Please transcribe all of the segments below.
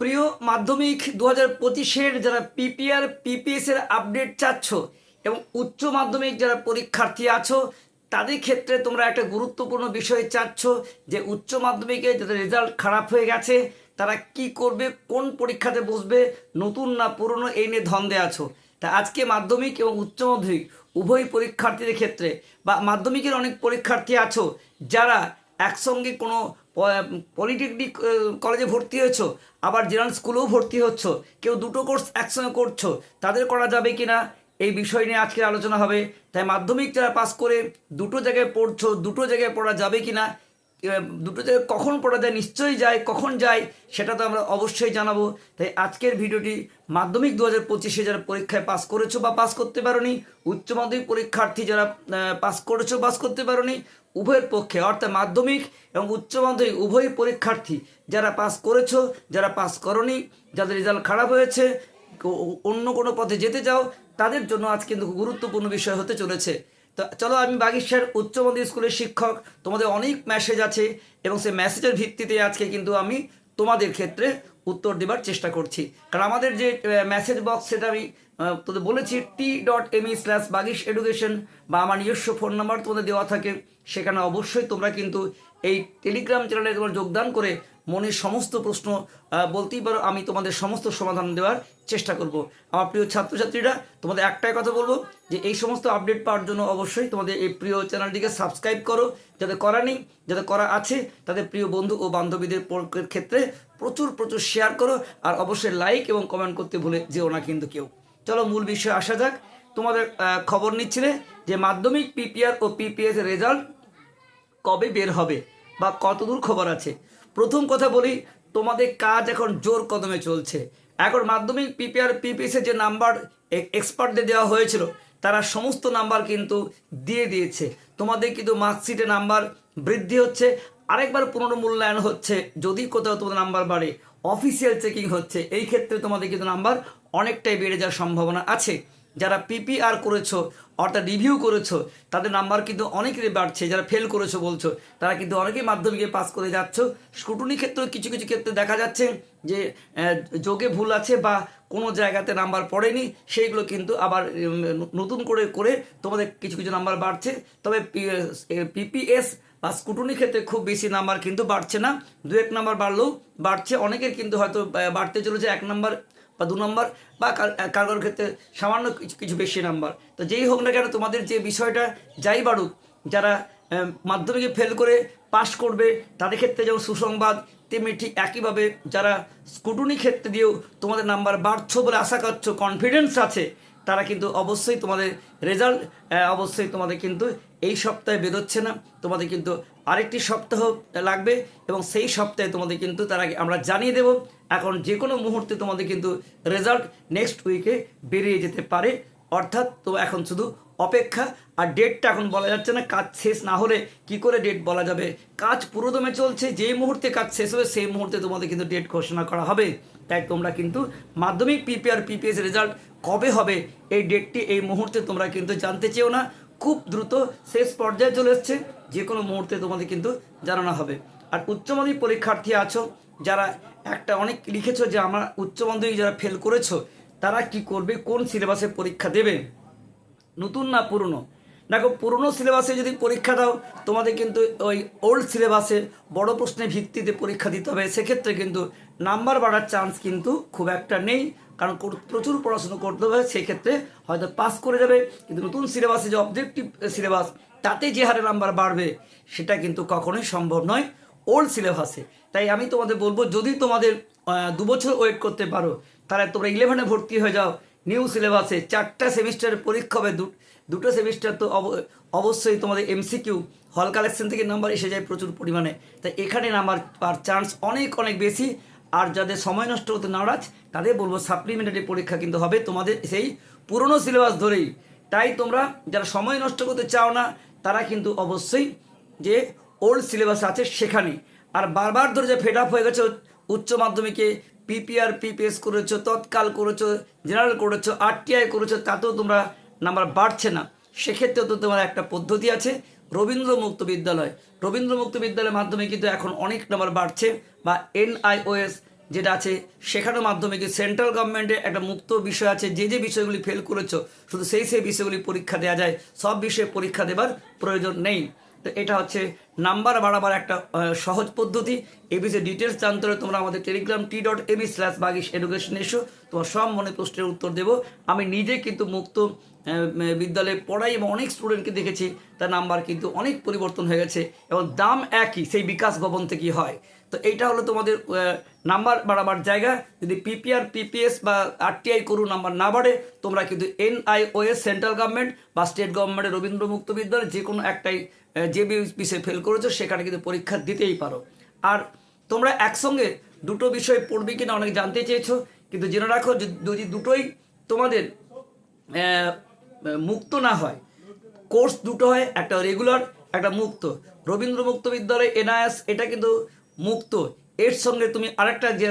প্রিয় মাধ্যমিক দু হাজার পঁচিশের যারা পিপিআর পিপিএস এর আপডেট চাচ্ছ এবং উচ্চ মাধ্যমিক যারা পরীক্ষার্থী আছো, তাদের ক্ষেত্রে তোমরা একটা গুরুত্বপূর্ণ বিষয় চাচ্ছ যে উচ্চ মাধ্যমিকে যাদের রেজাল্ট খারাপ হয়ে গেছে, তারা কি করবে, কোন পরীক্ষাতে বসবে, নতুন না পুরনো এই নিয়ে ধন্দে আছো। তা আজকে মাধ্যমিক এবং উচ্চ মাধ্যমিক উভয় পরীক্ষার্থীদের ক্ষেত্রে বা মাধ্যমিকের অনেক পরীক্ষার্থী আছো যারা একসঙ্গে কোনো পলিটেকনিক কলেজে ভর্তি হয়েছ, আবার জেনারেল স্কুলেও ভর্তি হচ্ছ, কেউ দুটো কোর্স একসঙ্গে করছ, তাদের করা যাবে কি না এই বিষয় নিয়ে আজকের আলোচনা হবে। তাই মাধ্যমিক যারা পাস করে দুটো জায়গায় পড়ছো, দুটো জায়গায় পড়া যাবে কি না এবার দুটো জায়গায় কখন পড়া যায়, নিশ্চয়ই যায়, কখন যায়, সেটা তো আমরা অবশ্যই জানাব। তাই আজকের ভিডিওটি মাধ্যমিক দু হাজার পঁচিশে যারা পরীক্ষায় পাস করেছ বা পাস করতে পারোনি, উচ্চ মাধ্যমিক পরীক্ষার্থী যারা পাস করেছ, পাস করতে পারোনি, উভয়ের পক্ষে, অর্থাৎ মাধ্যমিক এবং উচ্চ মাধ্যমিক উভয় পরীক্ষার্থী যারা পাস করেছ, যারা পাস করনি, যাদের রেজাল্ট খারাপ হয়েছে অন্য কোনো পথে যেতে চাও, তাদের জন্য আজ কিন্তু গুরুত্বপূর্ণ বিষয় হতে চলেছে। তো চলো আমি বাগিশার উচ্চ মাধ্যমিক স্কুলের শিক্ষক। তোমাদের অনেক মেসেজ আছে এবং সেই মেসেজের ভিত্তিতে আজকে কিন্তু আমি তোমাদের ক্ষেত্রে উত্তর দেবার চেষ্টা করছি। কারণ আমাদের যে মেসেজ বক্স সেটা আমি তোদের বলেছি T dot M E slash Bagish education বা আমার নিজস্ব ফোন নাম্বার তোমাদের দেওয়া থাকে। সেখানে অবশ্যই তোমরা কিন্তু এই টেলিগ্রাম চ্যানেলে তোমরা যোগদান করে মনের সমস্ত প্রশ্ন বলতেই পারো, আমি তোমাদের সমস্ত সমাধান দেওয়ার চেষ্টা করব। আমার প্রিয় ছাত্রছাত্রীরা, তোমাদের একটাই কথা বলব, যে এই সমস্ত আপডেট পাওয়ার জন্য অবশ্যই তোমাদের এই প্রিয় চ্যানেলটিকে সাবস্ক্রাইব করো। যাদের করা নেই যাদের করা আছে, তাদের প্রিয় বন্ধু ও বান্ধবীদের ক্ষেত্রে প্রচুর প্রচুর শেয়ার করো, আর অবশ্যই লাইক এবং কমেন্ট করতে ভুলে যেও না কিন্তু কেউ। চলো মূল বিষয়ে আসা যাক। তোমাদের খবর নিচ্ছিলে যে মাধ্যমিক পিপিআর ও পিপিএস রেজাল্ট কবে বের হবে বা কতদূর খবর আছে? প্রথম কথা বলি, তোমাদের কাজ এখন জোর কদমে চলছে। এখন মাধ্যমিক পিপিআর পিপিএসের যে নাম্বার এক্সপার্টদের দেওয়া হয়েছিল, তারা সমস্ত নাম্বার কিন্তু দিয়ে দিয়েছে। তোমাদের কিন্তু মার্কশিটে নাম্বার বৃদ্ধি হচ্ছে, আরেকবার পুনর্মূল্যায়ন হচ্ছে, যদি কোথাও তোমাদের নাম্বার বাড়ে অফিসিয়াল চেকিং হচ্ছে, এই ক্ষেত্রে তোমাদের কিন্তু নাম্বার অনেকটাই বেড়ে যাওয়ার সম্ভাবনা আছে। যারা পিপিআর করেছ, অর্থাৎ রিভিউ করেছ, তাদের নাম্বার কিন্তু অনেকেরই বাড়ছে। যারা ফেল করেছ বলছো, তারা কিন্তু অনেকেই মাধ্যমিকে পাস করে যাচ্ছ। স্কুটনি ক্ষেত্রে কিছু কিছু ক্ষেত্রে দেখা যাচ্ছে যে যোগে ভুল আছে বা কোনো জায়গাতে নাম্বার পড়েনি, সেইগুলো কিন্তু আবার নতুন করে করে তোমাদের কিছু কিছু নাম্বার বাড়ছে। তবে পিপিএস বা স্কুটনি ক্ষেত্রে খুব বেশি নাম্বার কিন্তু বাড়ছে না। দু এক নাম্বার বাড়লেও বাড়ছে। অনেকের কিন্তু হয়তো বাড়তে চলেছে এক নাম্বার বা দু নম্বর বা কারোর ক্ষেত্রে সামান্য কিছু কিছু বেশি নাম্বার। তো যেই হোক না কেন তোমাদের যে বিষয়টা যাই বাড়ুক, যারা মাধ্যমিকে ফেল করে পাশ করবে, তাদের ক্ষেত্রে যেমন সুসংবাদ, তেমনি ঠিক একইভাবে যারা স্কুটুনি ক্ষেত্রে দিয়েও তোমাদের নাম্বার বাড়ছো বলে আশা করছ কনফিডেন্স আছে, তারা কিন্তু অবশ্যই তোমাদের রেজাল্ট অবশ্যই তোমাদের কিন্তু এই সপ্তাহে বেরোচ্ছে না। তোমাদের কিন্তু আরেকটি সপ্তাহ লাগবে এবং সেই সপ্তাহে তোমাদের কিন্তু তার আগে আমরা জানিয়ে দেব। এখন যে কোনো মুহূর্তে তোমাদের কিন্তু রেজাল্ট নেক্সট উইকে বেরিয়ে যেতে পারে। অর্থাৎ তো এখন শুধু অপেক্ষা। আর ডেটটা এখন বলা যাচ্ছে না। কাজ শেষ না হলে কি করে ডেট বলা যাবে? কাজ পুরোদমে চলছে। যেই মুহূর্তে কাজ শেষ হবে, সেই মুহূর্তে তোমাদের কিন্তু ডেট ঘোষণা করা হবে। তাই তোমরা কিন্তু মাধ্যমিক পিপিআর পিপিএস রেজাল্ট কবে হবে? এই ডেটটি এই মুহূর্তে তোমরা কিন্তু জানতে চেও না। খুব দ্রুত শেষ পর্যায়ে চলে এসছে। যে কোনো মুহূর্তে তোমাদের কিন্তু জানানো হবে। আর উচ্চ মাধ্যমিক পরীক্ষার্থী আছো, যারা একটা অনেক লিখেছো যে আমার উচ্চ মাধ্যমিক যারা ফেল করেছ, তারা কি করবে? কোন সিলেবাসে পরীক্ষা দেবে? নতুন না পুরনো? দেখো, পুরনো সিলেবাসে যদি পরীক্ষা দাও, তোমাদের কিন্তু ওই ওল্ড সিলেবাসে বড় প্রশ্নের ভিত্তিতে পরীক্ষা দিতে হবে। সেক্ষেত্রে কিন্তু নাম্বার বাড়ার চান্স কিন্তু খুব একটা নেই, কারণ কর- প্রচুর পড়াশুনো করতে হবে। সেক্ষেত্রে হয়তো পাস করে যাবে, কিন্তু নতুন সিলেবাসে যে অবজেক্টিভ সিলেবাস তাতে যে হারে নাম্বার বাড়বে, সেটা কিন্তু কখনোই সম্ভব নয় ওল্ড সিলেবাসে তাই আমি তোমাদের বলব, যদি তোমাদের দু বছর ওয়েট করতে পারো, তাহলে তোমরা ইলেভেনে ভর্তি হয়ে যাও। নিউ সিলেবাসে চারটা সেমিস্টারের পরীক্ষা হবে দুটো সেমিস্টার তো অব- অবশ্যই তোমাদের এমসিকিউ, হল কালেকশন থেকে নাম্বার এসে যায় প্রচুর পরিমাণে। তাই এখানে নাম্বার পাওয়ার চান্স অনেক অনেক বেশি। আর যাদের সময় নষ্ট হতে নারাজ তাদের বলব সাপ্লিমেন্টারি পরীক্ষা কিন্তু হবে তোমাদের সেই পুরনো সিলেবাস ধরেই। তাই তোমরা যারা সময় নষ্ট করতে চাও না, তারা কিন্তু অবশ্যই যে ওল্ড সিলেবাস আছে সেখানে। আর বারবার ধরে যে ফেড আপ হয়ে গেছে উচ্চ মাধ্যমিকে পিপিআর পিপিএস করেছ, তৎকাল করেছ জেনারেল করেছ আরটিআই করেছ, তাতেও তোমরা নাম্বার বাড়ছে না। সেক্ষেত্রেও তো তোমার একটা পদ্ধতি আছে রবীন্দ্র মুক্ত বিদ্যালয়। রবীন্দ্র মুক্ত বিদ্যালয়ের মাধ্যমে কিন্তু এখন অনেক নাম্বার বাড়ছে, বা এনআইওএস যেটা আছে, সেখানেও মাধ্যমিকে সেন্ট্রাল গভর্নমেন্টের একটা মুক্ত বিষয় আছে, যে যে বিষয়গুলি ফেল করেছ, শুধু সেই সেই বিষয়গুলি পরীক্ষা দেওয়া যায়, সব বিষয়ে পরীক্ষা দেবার প্রয়োজন নেই। তো এটা হচ্ছে নাম্বার বাড়াবার একটা সহজ পদ্ধতি। এ বিষয়ে ডিটেলস জানতে হলে তোমরা আমাদের Telegram T dot me slash Bagish education এসো তোমার সব মনে প্রশ্নের উত্তর দেবো। আমি নিজে কিন্তু মুক্ত বিদ্যালয়ে পড়াই এবং অনেক স্টুডেন্টকে দেখেছি, তার নাম্বার কিন্তু অনেক পরিবর্তন হয়ে গেছে এবং দাম একই, সেই বিকাশ ভবন থেকেই হয়। তো এইটা হলো তোমাদের নাম্বার বাড়াবার জায়গা। যদি পিপিআর পিপিএস বা আরটিআই করু নাম্বার না বাড়ে, তোমরা কিন্তু এনআইওএস সেন্ট্রাল গভর্নমেন্ট বা স্টেট গভর্নমেন্টের রবীন্দ্র মুক্ত বিদ্যালয় যে কোনো একটাই যে বিষয়ে ফেল করেছ, সেখানে কিন্তু পরীক্ষা দিতেই পারো। আর তোমরা একসঙ্গে দুটো বিষয় পড়বে কিনা অনেক জানতে চেয়েছো, কিন্তু জেনে রাখো যদি দুটোই তোমাদের মুক্ত না হয়। কোর্স দুটো হয়, একটা রেগুলার একটা মুক্ত। রবীন্দ্র মুক্ত বিদ্যালয়, এনআইএস, এটা কিন্তু মুক্ত। এর সঙ্গে তুমি আরেকটা যে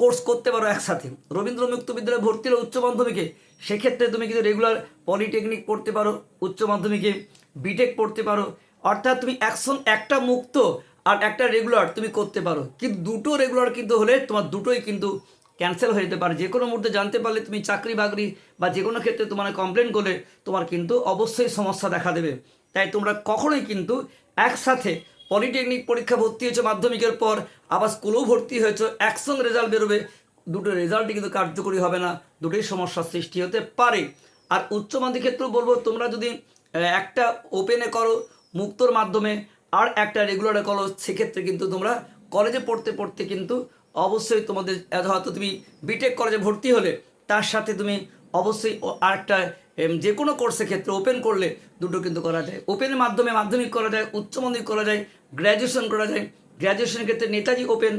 কোর্স করতে পারো একসাথে। রবীন্দ্র মুক্ত বিদ্যালয়ে ভর্তি হলে উচ্চ মাধ্যমিকে, সেক্ষেত্রে তুমি কিন্তু রেগুলার পলিটেকনিক পড়তে পারো, উচ্চ মাধ্যমিকে বিটেক পড়তে পারো। অর্থাৎ তুমি একসঙ্গ একটা মুক্ত আর একটা রেগুলার তুমি করতে পারো। কিন্তু দুটো রেগুলার কিন্তু হলে তোমার দুটোই কিন্তু ক্যান্সেল হয়ে যেতে পারে। যে কোনো মুহূর্তে জানতে পারলে তুমি চাকরি বাকরি বা যে কোনো ক্ষেত্রে তোমার কমপ্লেন করলে তোমার কিন্তু অবশ্যই সমস্যা দেখা দেবে। তাই তোমরা কখনোই কিন্তু একসাথে পলিটেকনিক পরীক্ষা ভর্তি হয়েছে, মাধ্যমিকের পর আবার স্কুলেও ভর্তি হয়েছে, একসঙ্গে রেজাল্ট বেরোবে। দুটো রেজাল্টই কিন্তু কার্যকরী হবে না, দুটোই সমস্যার সৃষ্টি হতে পারে। আর উচ্চ মাধ্যমিক ক্ষেত্রেও বলব, তোমরা যদি একটা ওপেনে করো, মুক্তর মাধ্যমে, আর একটা রেগুলারে করো, সেক্ষেত্রে কিন্তু তোমরা কলেজে পড়তে পড়তে কিন্তু অবশ্যই তোমাদের হয়তো তুমি বিটেক কলেজে ভর্তি হলে, তার সাথে তুমি অবশ্যই আরেকটা যে কোনো কোর্সের ক্ষেত্রে ওপেন করলে দুটো কিন্তু করা যায়। ওপেনের মাধ্যমে মাধ্যমিক করা যায়, উচ্চ মাধ্যমিক করা যায় গ্র্যাজুয়েশন করা যায়। গ্র্যাজুয়েশনের ক্ষেত্রে নেতাজি ওপেন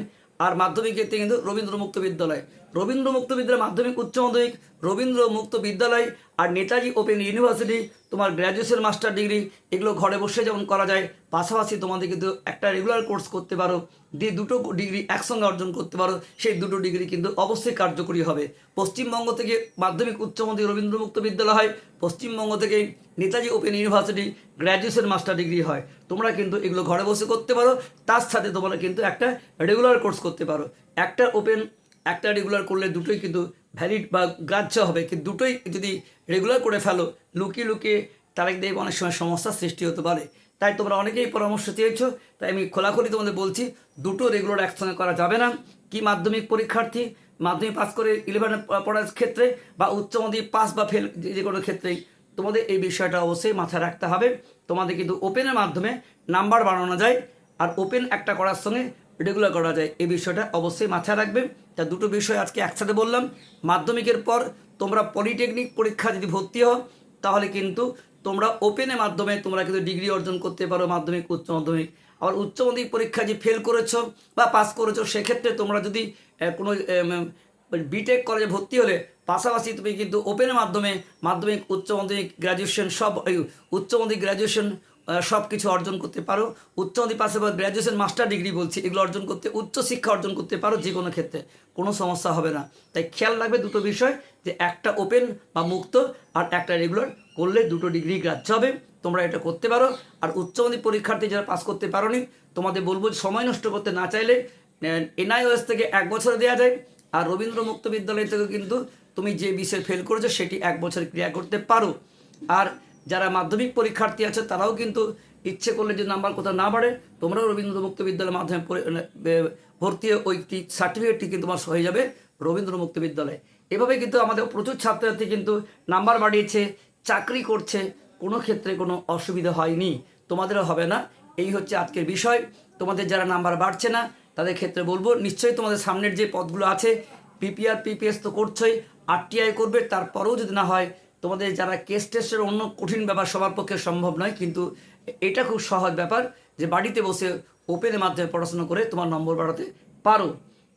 আর মাধ্যমিক ক্ষেত্রে কিন্তু রবীন্দ্র মুক্ত বিদ্যালয়। রবীন্দ্র মুক্ত বিদ্যালয় মাধ্যমিক, উচ্চ মাধ্যমিক রবীন্দ্র মুক্ত বিদ্যালয় আর নেতাজি ওপেন ইউনিভার্সিটি, তোমার গ্র্যাজুয়েশন, মাস্টার ডিগ্রি, এগুলো ঘরে বসে যেমন করা যায়, পাশাপাশি তোমাদের কিন্তু একটা রেগুলার কোর্স করতে পারো দিয়ে দুটো ডিগ্রি একসঙ্গে অর্জন করতে পারো, সেই দুটো ডিগ্রি কিন্তু অবশ্যই কার্যকরী হবে। পশ্চিমবঙ্গ থেকে মাধ্যমিক, উচ্চ মাধ্যমিক রবীন্দ্র মুক্ত বিদ্যালয় হয়, পশ্চিমবঙ্গ থেকে Netaji open university, graduation, master degree হয়। তোমরা কিন্তু এগুলো ঘরে বসে করতে পারো, তার সাথে তোমরা কিন্তু একটা রেগুলার কোর্স করতে পারো। একটা ওপেন একটা রেগুলার করলে দুটোই কিন্তু ভ্যালিড বা গ্রাহ্য হবে। কিন্তু দুটোই যদি রেগুলার করে ফেলো, লুকিয়ে লুকিয়ে তারা দেখবে অনেক সময় সমস্যার সৃষ্টি হতে পারে। তাই তোমরা অনেকেই পরামর্শ চেয়েছো, তাই আমি খোলাখুলি তোমাদের বলছি, দুটো রেগুলার একসঙ্গে করা যাবে না। কি মাধ্যমিক পরীক্ষার্থী, মাধ্যমিক পাস করে ইলেভেনে পড়ার ক্ষেত্রে বা উচ্চ মাধ্যমিক পাস বা ফেল যে কোনো ক্ষেত্রেই তোমাদের এই বিষয়টা অবশ্যই মাথায় রাখতে হবে। তোমাদের কিন্তু ওপেনের মাধ্যমে নাম্বার বাড়ানো যায়। আর ওপেন একটা করার সঙ্গে রেগুলার করা যায়। এই বিষয়টা অবশ্যই মাথায় রাখবে তা দুটো বিষয় আজকে একসাথে বললাম। মাধ্যমিকের পর তোমরা পলিটেকনিক পরীক্ষা যদি ভর্তি হও, তাহলে কিন্তু তোমরা ওপেনের মাধ্যমে তোমরা কিন্তু ডিগ্রি অর্জন করতে পারো, মাধ্যমিক, উচ্চ মাধ্যমিক। আবার উচ্চ মাধ্যমিক পরীক্ষা যে ফেল করেছ বা পাস করেছ, সেক্ষেত্রে তোমরা যদি কোনো বিটেক কলেজে ভর্তি হলে, পাশাপাশি তুমি কিন্তু ওপেনের মাধ্যমে মাধ্যমিক, উচ্চ মাধ্যমিক গ্র্যাজুয়েশন সব উচ্চ মাধ্যমিক গ্র্যাজুয়েশন সব কিছু অর্জন করতে পারো। উচ্চ মাধ্যমিক পাশাপাশি গ্র্যাজুয়েশন মাস্টার ডিগ্রি বলছি, এগুলো অর্জন করতে, উচ্চ শিক্ষা অর্জন করতে পারো যে কোনো ক্ষেত্রে, কোনো সমস্যা হবে না। তাই খেয়াল রাখবে দুটো বিষয়, যে একটা ওপেন বা মুক্ত, আর একটা রেগুলার করলে দুটো ডিগ্রি গ্রাহ্য হবে, তোমরা এটা করতে পারো। আর উচ্চ মাধ্যমিক পরীক্ষার্থী যারা পাস করতে পারোনি, তোমাদের বলব সময় নষ্ট করতে না চাইলে এনআইওএস থেকে এক বছর দেওয়া যায়, আর রবীন্দ্র মুক্ত বিদ্যালয় থেকে কিন্তু তুমি যে বিষয়ে ফেল করেছ, সেটি এক বছর ক্রিয়া করতে পারো। আর যারা মাধ্যমিক পরীক্ষার্থী আছে, তারাও কিন্তু ইচ্ছে করলে যে নাম্বার কোথাও না বাড়ে, তোমরাও রবীন্দ্র মুক্ত বিদ্যালয়ের মাধ্যমে ভর্তি হয়ে ওই সার্টিফিকেটটি কিন্তু তোমার হয়ে যাবে রবীন্দ্র মুক্ত বিদ্যালয়ে। এভাবে কিন্তু আমাদের প্রচুর ছাত্রছাত্রী কিন্তু নাম্বার বাড়িয়েছে, চাকরি করছে, কোনো ক্ষেত্রে কোনো অসুবিধা হয়নি। তোমাদেরও হবে না। এই হচ্ছে আজকের বিষয়। তোমাদের যারা নাম্বার বাড়ছে না, তাদের ক্ষেত্রে বলব, নিশ্চয়ই তোমাদের সামনের যে পদগুলো আছে পিপিআর পিপিএস তো করছোই আরটিআই করবে, তারপরেও যদি না হয় তোমাদের যারা কেস টেস্টের অন্য কঠিন ব্যাপার সবার পক্ষে সম্ভব নয়, কিন্তু এটা খুব সহজ ব্যাপার যে বাড়িতে বসে ওপেনের মাধ্যমে পড়াশোনা করে তোমার নম্বর বাড়াতে পারো।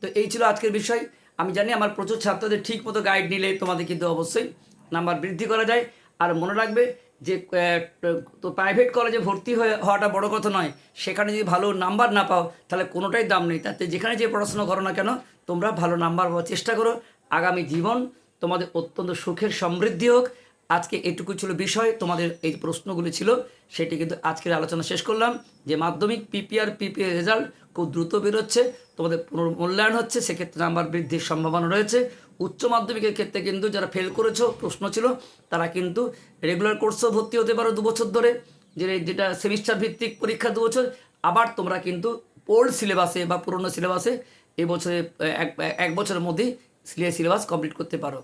তো এই ছিল আজকের বিষয়। আমি জানি আমার প্রচুর ছাত্রদের ঠিক মতো গাইড নিলে তোমাদের কিন্তু অবশ্যই নাম্বার বৃদ্ধি করা যায়। আর মনে রাখবে যে তো প্রাইভেট কলেজে ভর্তি হয়ে হওয়াটা বড় কথা নয়। সেখানে যদি ভালো নাম্বার না পাও, তাহলে কোনোটাই দাম নেই। তাতে যেখানে যে পড়াশোনা করো না কেন, তোমরা ভালো নাম্বার পাওয়ার চেষ্টা করো। আগামী জীবন তোমাদের অত্যন্ত সুখের সমৃদ্ধি হোক। আজকে এটুকু ছিল বিষয়, তোমাদের এই প্রশ্নগুলি ছিল, সেটি কিন্তু আজকের আলোচনা শেষ করলাম। যে মাধ্যমিক পিপিআর পিপিএ রেজাল্ট খুব দ্রুত বেরোচ্ছে, তোমাদের পুনর্মূল্যায়ন হচ্ছে, সেক্ষেত্রে নাম্বার বৃদ্ধির সম্ভাবনা রয়েছে। উচ্চ মাধ্যমিকের ক্ষেত্রে কিন্তু যারা ফেল করেছ, প্রশ্ন ছিল, তারা কিন্তু রেগুলার কোর্সেও ভর্তি হতে পারো দু বছর ধরে। যে যেটা সেমিস্টার ভিত্তিক পরীক্ষা দু বছর, আবার তোমরা কিন্তু ওল্ড সিলেবাসে বা পুরনো সিলেবাসে এবছরে এক এক বছরের মধ্যেই সিলেবাস কমপ্লিট করতে পারো।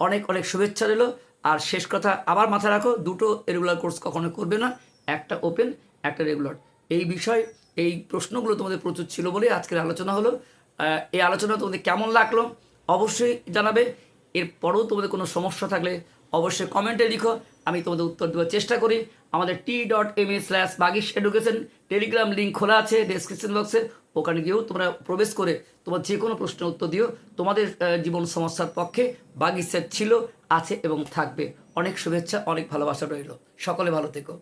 অনেক অনেক শুভেচ্ছা রইল। আর শেষ কথা আবার মাথায় রাখো, দুটো রেগুলার কোর্স কখনো করবে না, একটা ওপেন একটা রেগুলার এই বিষয়, এই প্রশ্নগুলো তোমাদের প্রচুর ছিল বলে আজকের আলোচনা হলো। এই আলোচনা তোমাদের কেমন লাগল অবশ্যই জানাবে। এরপরেও তোমাদের কোনো সমস্যা থাকলে অবশ্যই কমেন্টে লিখো। আমি তোমাদের উত্তর দেওয়ার চেষ্টা করি। আমাদের T dot M E slash Bagish education Telegram link খোলা আছে ডেসক্রিপশন বক্সে ওখানে গিয়েও তোমরা প্রবেশ করে তোমার যে কোনো প্রশ্নের উত্তর দিও। তোমাদের জীবন সমস্যার পক্ষে বাগিসের ছিল, আছে এবং থাকবে। অনেক শুভেচ্ছা, অনেক ভালোবাসা রইল। সকলে ভালো থেকো।